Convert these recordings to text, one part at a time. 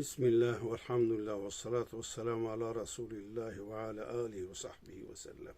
Ve salatu ve selamu ala Resulillah ve ala alihi ve sahbihi ve sellem.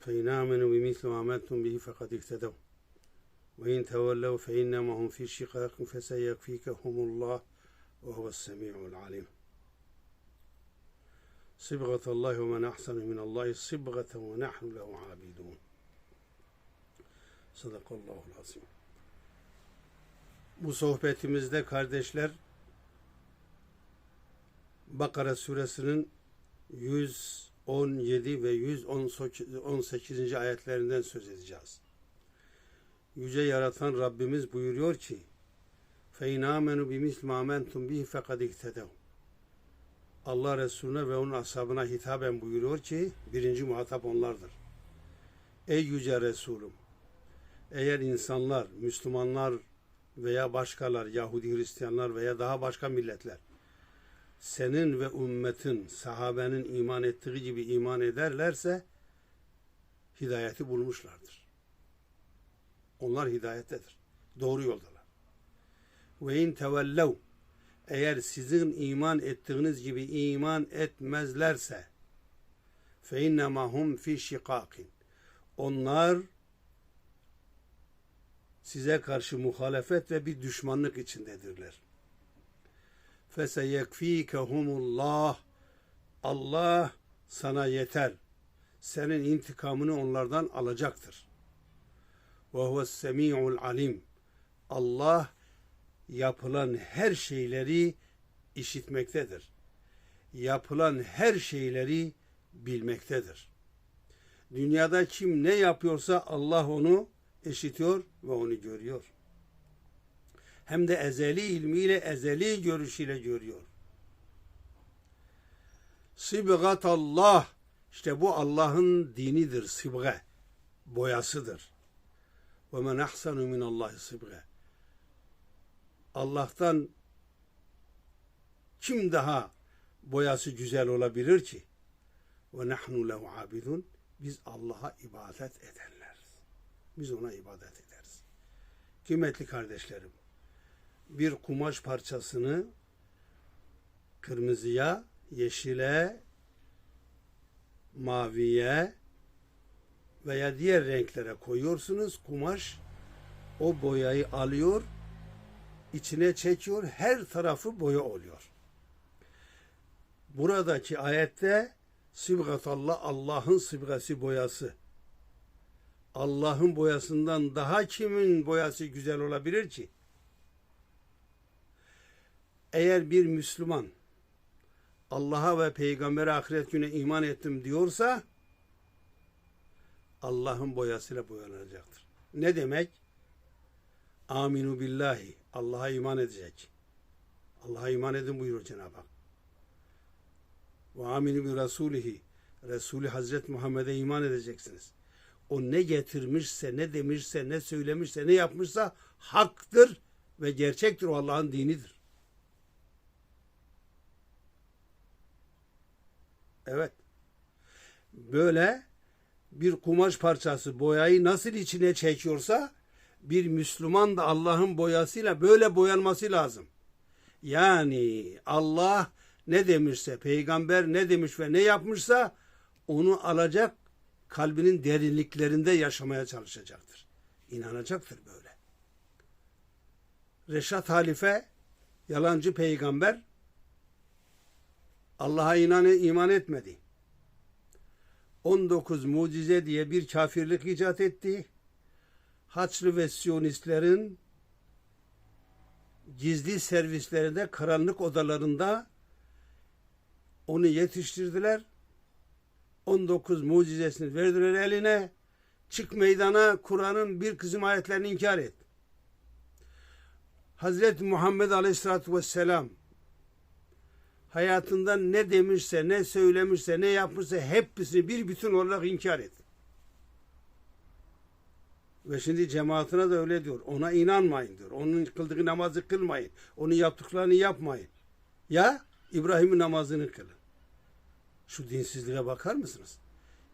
فإن آمنوا بمثل ما آمنتم به فقد اهتدوا. وإن تولوا فإنما هم في شقاق فسيكفيكهم الله وهو السميع العليم. صبغة الله ومن أحسن من الله صبغة ونحن له عابدون. صدق الله العظيم. Bu sohbetimizde kardeşler Bakara suresinin 117 ve 118. ayetlerinden söz edeceğiz. Yüce yaratan Rabbimiz buyuruyor ki فَاِنْ آمَنُوا بِمِثْلِ مَا مَنْتُمْ بِهِ فَقَدْ اِكْتَدَوْا Allah Resulüne ve onun ashabına hitaben buyuruyor ki birinci muhatap onlardır. Ey yüce Resulüm! Eğer insanlar, Müslümanlar veya başkalar, Yahudi Hristiyanlar veya daha başka milletler senin ve ümmetin, sahabenin iman ettiği gibi iman ederlerse hidayeti bulmuşlardır. Onlar hidayettedir. Doğru yoldalar. Ve in tevellev eğer sizin iman ettiğiniz gibi iman etmezlerse fe innema hum fi şikakin onlar size karşı muhalefet ve bir düşmanlık içindedirler. Feseyekfikehumullah Allah sana yeter. Senin intikamını onlardan alacaktır. Ve huves semi'ul alim. Allah yapılan her şeyleri işitmektedir. Yapılan her şeyleri bilmektedir. Dünyada kim ne yapıyorsa Allah onu işitiyor ve onu görüyor. Hem de ezeli ilmiyle, ezeli görüşüyle görüyor. Sibgat Allah, işte bu Allah'ın dinidir, sibge, boyasıdır. Ve men ahsanu min Allahi sibge. Allah'tan kim daha boyası güzel olabilir ki? Ve nahnu lehu abidun. Biz Allah'a ibadet edenleriz. Biz ona ibadet ederiz. Kıymetli kardeşlerim, bir kumaş parçasını kırmızıya, yeşile, maviye veya diğer renklere koyuyorsunuz. Kumaş o boyayı alıyor, içine çekiyor, her tarafı boya oluyor. Buradaki ayette Sibgatallah Allah'ın sibgası boyası. Allah'ın boyasından daha kimin boyası güzel olabilir ki? Eğer bir Müslüman Allah'a ve peygambere ahiret güne iman ettim diyorsa Allah'ın boyasıyla boyanacaktır. Ne demek? Aminu billahi. Allah'a iman edecek. Allah'a iman edin buyuruyor Cenab-ı Hak. Ve aminu bi rasulihi. Resulü Hazreti Muhammed'e iman edeceksiniz. O ne getirmişse, ne demişse, ne söylemişse, ne yapmışsa haktır ve gerçektir. O Allah'ın dinidir. Evet. Böyle bir kumaş parçası boyayı nasıl içine çekiyorsa bir Müslüman da Allah'ın boyasıyla böyle boyanması lazım. Yani Allah ne demişse, peygamber ne demiş ve ne yapmışsa onu alacak, kalbinin derinliklerinde yaşamaya çalışacaktır. İnanacaktır böyle. Reşat Halife, yalancı peygamber, Allah'a inan iman etmedi. 19 mucize diye bir kafirlik icat etti. Haçlı ve Siyonistlerin gizli servislerinde, karanlık odalarında onu yetiştirdiler. 19 mucizesini verdiler eline. Çık meydana Kur'an'ın bir kısım ayetlerini inkar et. Hazreti Muhammed Aleyhisselatü Vesselam hayatından ne demişse, ne söylemişse, ne yapmışsa hepsini bir bütün olarak inkar et. Ve şimdi cemaatine de öyle diyor. Ona inanmayın diyor. Onun kıldığı namazı kılmayın. Onun yaptıklarını yapmayın. Ya İbrahim'in namazını kılın. Şu dinsizliğe bakar mısınız?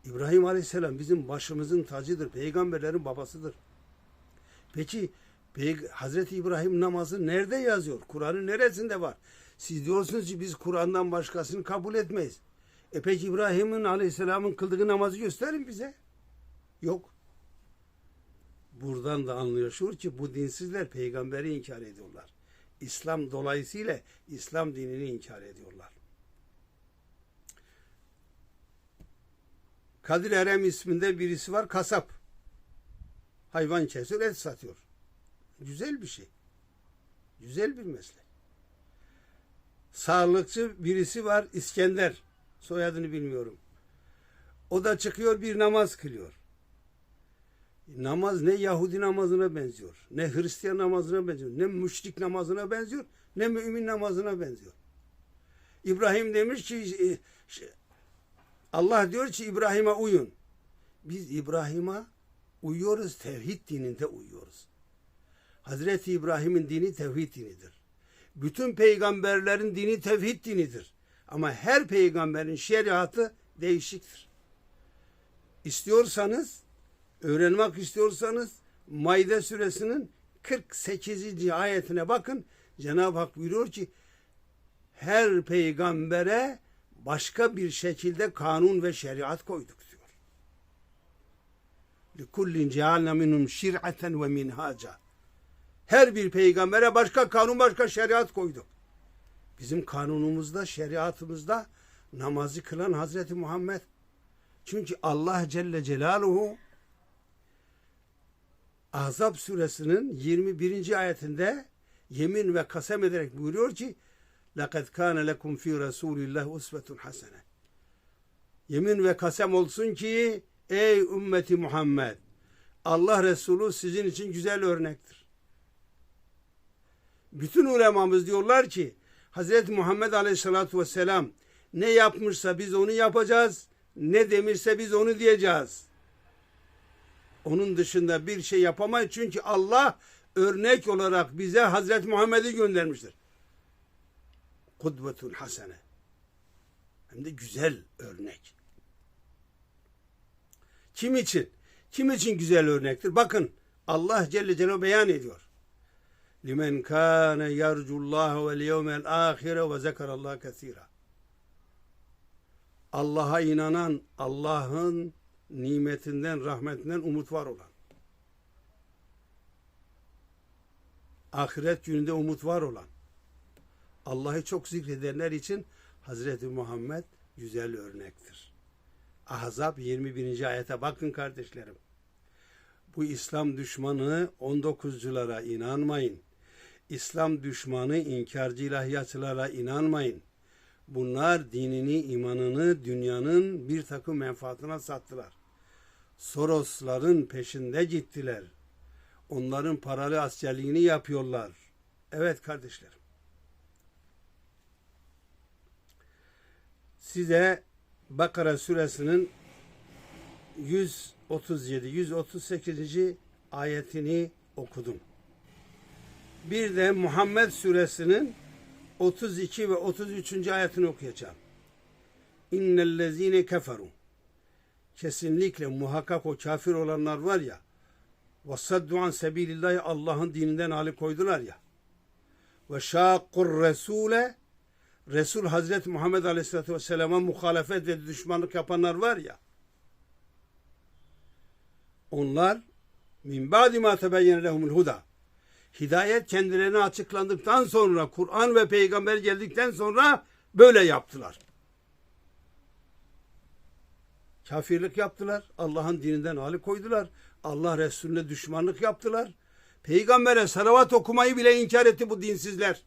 İbrahim Aleyhisselam bizim başımızın tacıdır. Peygamberlerin babasıdır. Peki Hazreti İbrahim namazı nerede yazıyor? Kur'an'ın neresinde var? Siz diyorsunuz ki biz Kur'an'dan başkasını kabul etmeyiz. E peki İbrahim'in aleyhisselamın kıldığı namazı gösterin bize. Yok. Buradan da anlaşılıyor ki bu dinsizler peygamberi inkar ediyorlar. İslam dolayısıyla İslam dinini inkar ediyorlar. Kadir Erem isminde birisi var kasap. Hayvan kesiyor et satıyor. Güzel bir şey. Güzel bir meslek. Sağlıkçı birisi var İskender. Soyadını bilmiyorum. O da çıkıyor bir namaz kılıyor. Namaz ne Yahudi namazına benziyor, ne Hristiyan namazına benziyor, ne müşrik namazına benziyor, ne mümin namazına benziyor. İbrahim demiş ki e, Allah diyor ki İbrahim'e uyun. Biz İbrahim'e uyuyoruz, tevhid dininde uyuyoruz. Hazreti İbrahim'in dini tevhid dinidir. Bütün peygamberlerin dini tevhid dinidir. Ama her peygamberin şeriatı değişiktir. İstiyorsanız, öğrenmek istiyorsanız Maide suresinin 48. ayetine bakın. Cenab-ı Hak buyuruyor ki her peygambere başka bir şekilde kanun ve şeriat koyduk diyor. لِكُلِّنْ جَعَلْنَا مِنْهُمْ شِرْعَةً وَمِنْهَاجًا Her bir peygambere başka kanun, başka şeriat koyduk. Bizim kanunumuzda, şeriatımızda namazı kılan Hazreti Muhammed. Çünkü Allah Celle Celaluhu Ahzab suresinin 21. ayetinde yemin ve kasem ederek buyuruyor ki لَقَدْ كَانَ لَكُمْ ف۪ي رَسُولِ اللّٰهِ اُسْوَةٌ حَسَنَةٌ Yemin ve kasem olsun ki ey ümmeti Muhammed Allah Resulü sizin için güzel örnektir. Bütün ulemamız diyorlar ki Hazreti Muhammed Aleyhisselatü Vesselam ne yapmışsa biz onu yapacağız. Ne demişse biz onu diyeceğiz. Onun dışında bir şey yapamayız. Çünkü Allah örnek olarak bize Hazreti Muhammed'i göndermiştir. Kudvetun hasene. Hem de güzel örnek. Kim için? Kim için güzel örnektir? Bakın Allah Celle Celaluhu beyan ediyor. Limen kana yercullah vel yevmel ahire ve zekarallah kesira. Allah'a inanan, Allah'ın nimetinden, rahmetinden umut var olan. Ahiret gününde umut var olan. Allah'ı çok zikredenler için Hazreti Muhammed güzel örnektir. Ahzab 21. ayete bakın kardeşlerim. Bu İslam düşmanı 19'culara inanmayın. İslam düşmanı inkarcı ilahiyatçılara inanmayın. Bunlar dinini, imanını dünyanın bir takım menfaatına sattılar. Sorosların peşinde gittiler. Onların paralı askerliğini yapıyorlar. Evet kardeşlerim. Size Bakara suresinin 137 138. ayetini okudum. Bir de Muhammed suresinin 32 ve 33. ayetini okuyacağım. İnnellezine keferu kesinlikle muhakkak o kafir olanlar var ya ve saddu an sebilillahi Allah'ın dininden hali koydular ya ve şakkur resule Resul Hazreti Muhammed Aleyhisselatü Vesselam'a muhalefet ve düşmanlık yapanlar var ya onlar min ba'di ma lehumul huda hidayet kendilerine açıklandıktan sonra Kur'an ve peygamber geldikten sonra böyle yaptılar. Kafirlik yaptılar. Allah'ın dininden hali koydular. Allah Resulüne düşmanlık yaptılar. Peygambere salavat okumayı bile inkar etti bu dinsizler.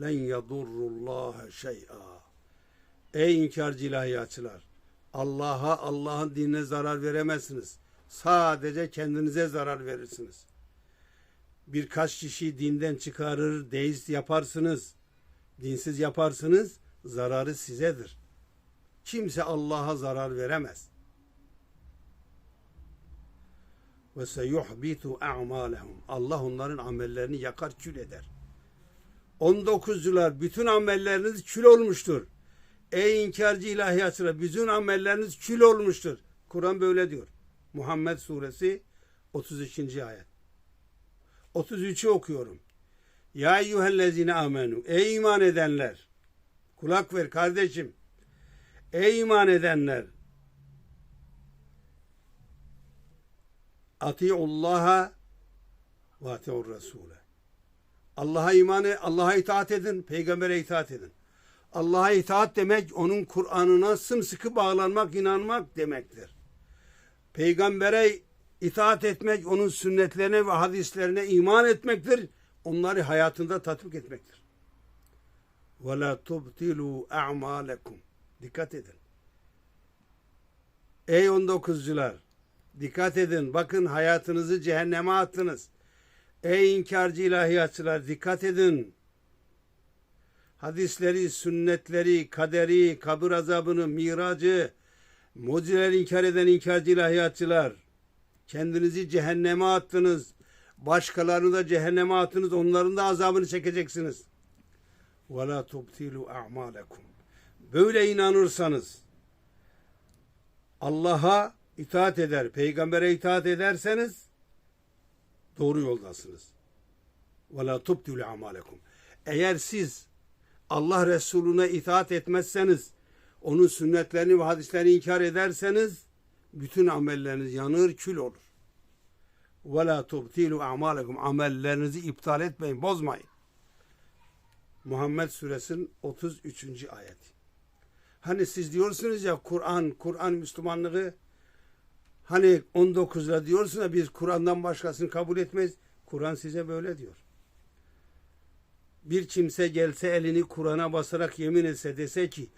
Len yadurrullaha şey'a. Ey inkarcı ilahiyatçılar. Allah'a, Allah'ın dinine zarar veremezsiniz. Sadece kendinize zarar verirsiniz. Birkaç kişi dinden çıkarır, deist yaparsınız. Dinsiz yaparsınız, zararı sizedir. Kimse Allah'a zarar veremez. Ve seyuhbitu a'malehum. Allah onların amellerini yakar kül eder. 19'cular bütün amelleriniz kül olmuştur. Ey inkarcı ilahiyatçılar bütün amelleriniz kül olmuştur. Kur'an böyle diyor. Muhammed suresi 32. ayet. 33'ü okuyorum. Ya eyyühellezine amenu. Ey iman edenler. Kulak ver kardeşim. Ey iman edenler. Atiullaha ve atiur Resulü. Allah'a imanı, Allah'a itaat edin, peygambere itaat edin. Allah'a itaat demek onun Kur'an'ına sımsıkı bağlanmak, inanmak demektir. Peygambere itaat etmek, onun sünnetlerine ve hadislerine iman etmektir. Onları hayatında tatbik etmektir. Ve la tubtilu a'malekum. Dikkat edin. Ey 19'cular, dikkat edin. Bakın hayatınızı cehenneme attınız. Ey inkarcı ilahiyatçılar dikkat edin. Hadisleri, sünnetleri, kaderi, kabir azabını, miracı, mucizeleri inkar eden inkarcı ilahiyatçılar. Kendinizi cehenneme attınız. Başkalarını da cehenneme attınız. Onların da azabını çekeceksiniz. وَلَا تُبْتِلُوا أَعْمَالَكُمْ Böyle inanırsanız Allah'a itaat eder, peygambere itaat ederseniz Doğru yoldasınız. Ve la tubdilü amalekum. Eğer siz Allah Resulüne itaat etmezseniz, onun sünnetlerini ve hadislerini inkar ederseniz, bütün amelleriniz yanır, kül olur. Ve la tubdilü amalekum. Amellerinizi iptal etmeyin, bozmayın. Muhammed suresinin 33. ayeti. Hani siz diyorsunuz ya Kur'an, Kur'an Müslümanlığı hani 19'da diyorsun ya biz Kur'an'dan başkasını kabul etmeyiz. Kur'an size böyle diyor. Bir kimse gelse elini Kur'an'a basarak yemin etse dese ki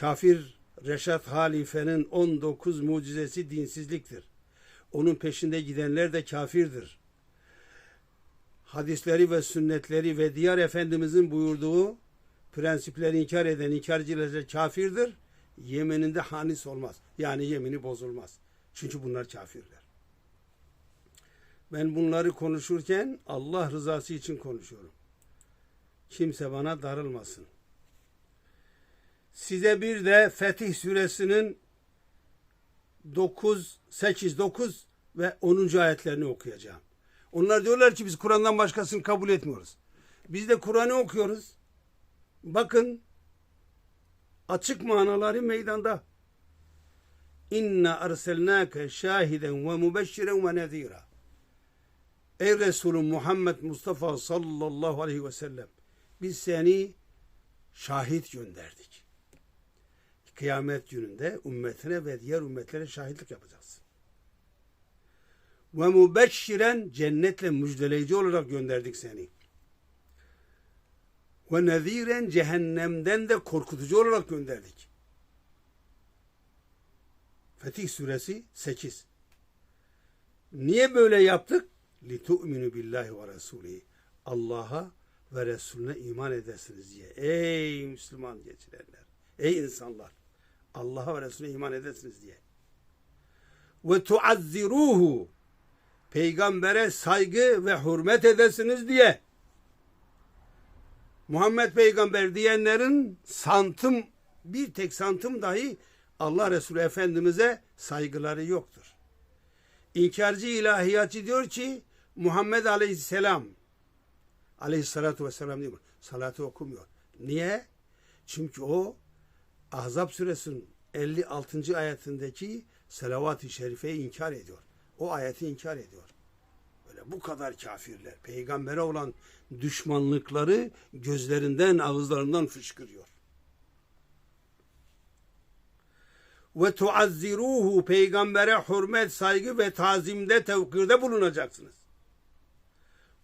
kafir Reşat Halife'nin 19 mucizesi dinsizliktir. Onun peşinde gidenler de kafirdir. Hadisleri ve sünnetleri ve diğer Efendimizin buyurduğu prensipleri inkar eden inkarcılar kafirdir. Yemininde hanis olmaz. Yani yemini bozulmaz. Çünkü bunlar kafirler. Ben bunları konuşurken Allah rızası için konuşuyorum. Kimse bana darılmasın. Size bir de Fetih suresinin 9, 8, 9 ve 10. ayetlerini okuyacağım. Onlar diyorlar ki biz Kur'an'dan başkasını kabul etmiyoruz. Biz de Kur'an'ı okuyoruz. Bakın açık manaları meydanda. İnna arselnake şahiden ve mübeşşiren ve nezira. Ey Resulüm Muhammed Mustafa sallallahu aleyhi ve sellem biz seni şahit gönderdik. Kıyamet gününde ümmetine ve diğer ümmetlere şahitlik yapacaksın. Ve mübeşşiren cennetle müjdeleyici olarak gönderdik seni. Ve neziren cehennemden de korkutucu olarak gönderdik. Fetih suresi 8. Niye böyle yaptık? لِتُؤْمِنُ billahi ve Resulü. Allah'a ve Resulüne iman edesiniz diye. Ey Müslüman geçirenler. Ey insanlar. Allah'a ve Resulüne iman edesiniz diye. Ve tuazziruhu. Peygambere saygı ve hürmet edesiniz diye. Muhammed Peygamber diyenlerin santım bir tek santım dahi Allah Resulü Efendimiz'e saygıları yoktur. İnkarcı ilahiyatçı diyor ki Muhammed Aleyhisselam Aleyhissalatu vesselam diyor. Salatı okumuyor. Niye? Çünkü o Ahzab suresinin 56. ayetindeki selavat-ı şerifeyi inkar ediyor. O ayeti inkar ediyor. Böyle bu kadar kafirler. Peygambere olan düşmanlıkları gözlerinden, ağızlarından fışkırıyor. Ve tuazziruhu peygambere hürmet, saygı ve tazimde, tevkirde bulunacaksınız.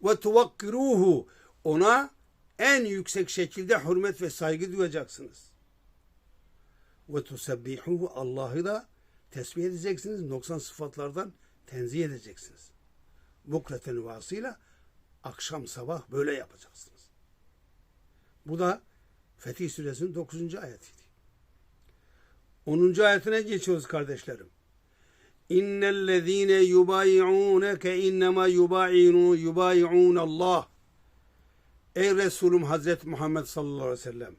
Ve tuvakkiruhu ona en yüksek şekilde hürmet ve saygı duyacaksınız. Ve tusebbihuhu Allah'ı da tesbih edeceksiniz. Noksan sıfatlardan tenzih edeceksiniz. Bukreten vasıyla akşam sabah böyle yapacaksınız. Bu da Fetih Suresinin 9. ayetiydi. 10. ayetine geçiyoruz kardeşlerim. İnnellezîne yubâyi'ûneke innema yubâyi'ûn yubâyi'ûn Allah. Ey Resulüm Hazreti Muhammed sallallahu aleyhi ve sellem.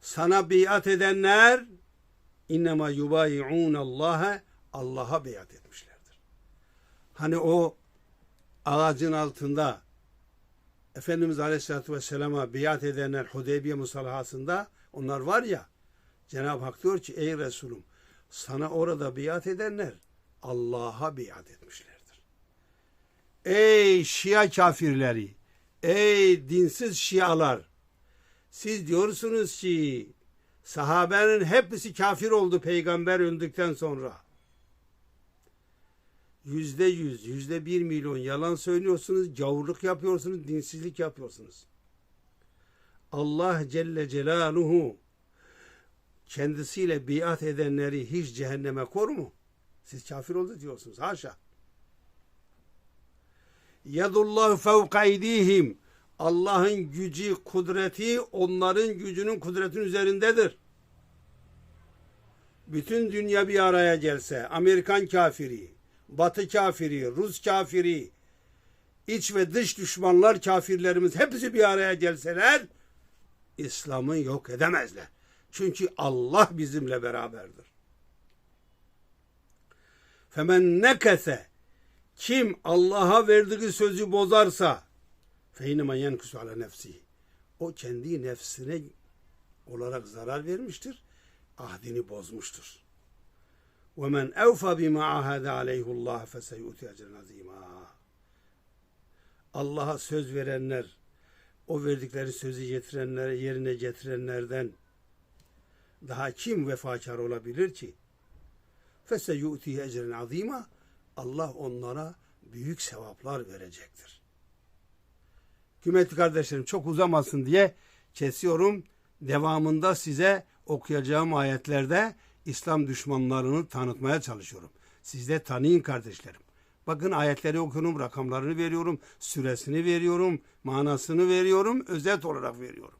Sana biat edenler innema yubâyi'ûn Allah'a Allah'a biat etmişlerdir. Hani o ağacın altında Efendimiz Aleyhisselatü Vesselam'a biat edenler Hudeybiye musalahasında onlar var ya Cenab-ı Hak diyor ki ey Resulüm sana orada biat edenler Allah'a biat etmişlerdir. Ey Şia kafirleri, ey dinsiz Şialar, siz diyorsunuz ki sahabenin hepsi kafir oldu peygamber öldükten sonra. Yüzde yüz, yüzde bir milyon yalan söylüyorsunuz, gavurluk yapıyorsunuz, dinsizlik yapıyorsunuz. Allah Celle Celaluhu kendisiyle biat edenleri hiç cehenneme kor mu? Siz kafir oldu diyorsunuz. Haşa. Yadullahu fevka eydihim. Allah'ın gücü, kudreti onların gücünün kudretinin üzerindedir. Bütün dünya bir araya gelse, Amerikan kafiri, Batı kafiri, Rus kafiri, iç ve dış düşmanlar kafirlerimiz hepsi bir araya gelseler, İslam'ı yok edemezler. Çünkü Allah bizimle beraberdir. Femen nekese kim Allah'a verdiği sözü bozarsa feynema yenkusu ala nefsi o kendi nefsine olarak zarar vermiştir. Ahdini bozmuştur. Ve men evfa bima ahade aleyhullah feseyuti ecren azima. Allah'a söz verenler, o verdikleri sözü getirenler, yerine getirenlerden daha kim vefakar olabilir ki? Feseyuti ecren azima. Allah onlara büyük sevaplar verecektir. Kıymetli kardeşlerim çok uzamasın diye kesiyorum. Devamında size okuyacağım ayetlerde İslam düşmanlarını tanıtmaya çalışıyorum. Siz de tanıyın kardeşlerim. Bakın ayetleri okuyorum, rakamlarını veriyorum, süresini veriyorum, manasını veriyorum, özet olarak veriyorum.